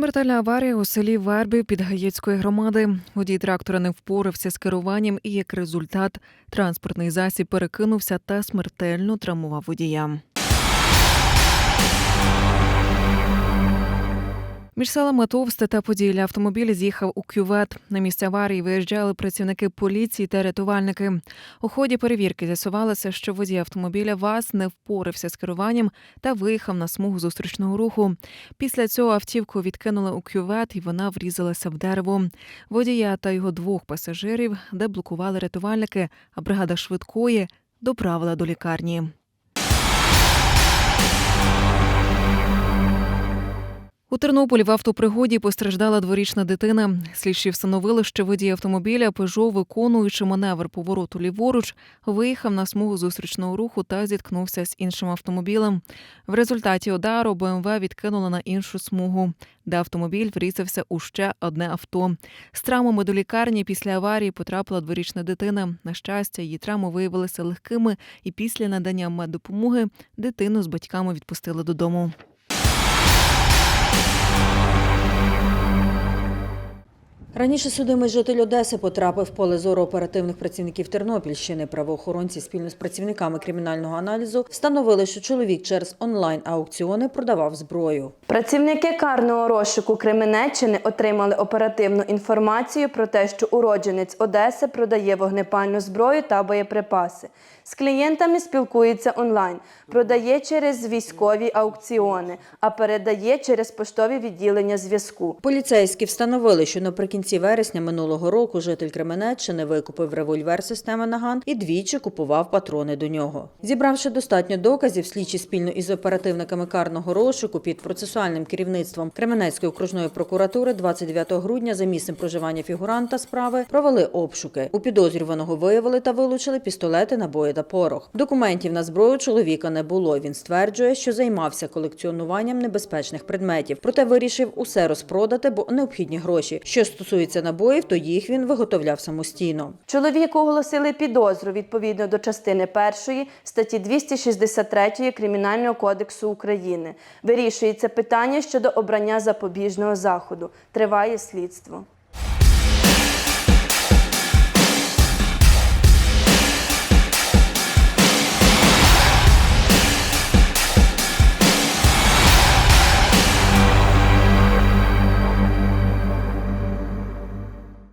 Смертельна аварія у селі Вербів Підгаєцької громади. Водій трактора не впорався з керуванням і, як результат, транспортний засіб перекинувся та смертельно травмував водія. Між селами Товсте та Поділля автомобіль з'їхав у кювет. На місце аварії виїжджали працівники поліції та рятувальники. У ході перевірки з'ясувалося, що водій автомобіля ВАЗ не впорався з керуванням та виїхав на смугу зустрічного руху. Після цього автівку відкинули у кювет і вона врізалася в дерево. Водія та його двох пасажирів деблокували рятувальники, а бригада швидкої доправила до лікарні. У Тернополі в автопригоді постраждала дворічна дитина. Слідчі встановили, що водій автомобіля Пежо, виконуючи маневр повороту ліворуч, виїхав на смугу зустрічного руху та зіткнувся з іншим автомобілем. В результаті удару БМВ відкинуло на іншу смугу, де автомобіль врізався у ще одне авто. З травмами до лікарні після аварії потрапила дворічна дитина. На щастя, її травми виявилися легкими, і після надання меддопомоги дитину з батьками відпустили додому. Раніше судимий житель Одеси потрапив в поле зору оперативних працівників Тернопільщини. Правоохоронці спільно з працівниками кримінального аналізу встановили, що чоловік через онлайн-аукціони продавав зброю. Працівники карного розшуку Кременеччини отримали оперативну інформацію про те, що уродженець Одеси продає вогнепальну зброю та боєприпаси. З клієнтами спілкується онлайн, продає через військові аукціони, а передає через поштові відділення зв'язку. Поліцейські встановили, що наприкінці вересня минулого року житель Кременеччини викупив револьвер системи Наган і двічі купував патрони до нього. Зібравши достатньо доказів, слідчі спільно із оперативниками карного розшуку під процесуальним керівництвом Кременецької окружної прокуратури 29 грудня за місцем проживання фігуранта справи провели обшуки. У підозрюваного виявили та вилучили пістолети, набої та порох. Документів на зброю чоловіка не було. Він стверджує, що займався колекціонуванням небезпечних предметів, проте вирішив усе розпродати, бо необхідні гроші. Що стосується набоїв, то їх він виготовляв самостійно. Чоловіку оголосили підозру відповідно до частини 1 статті 263 Кримінального кодексу України. Вирішується питання щодо обрання запобіжного заходу. Триває слідство.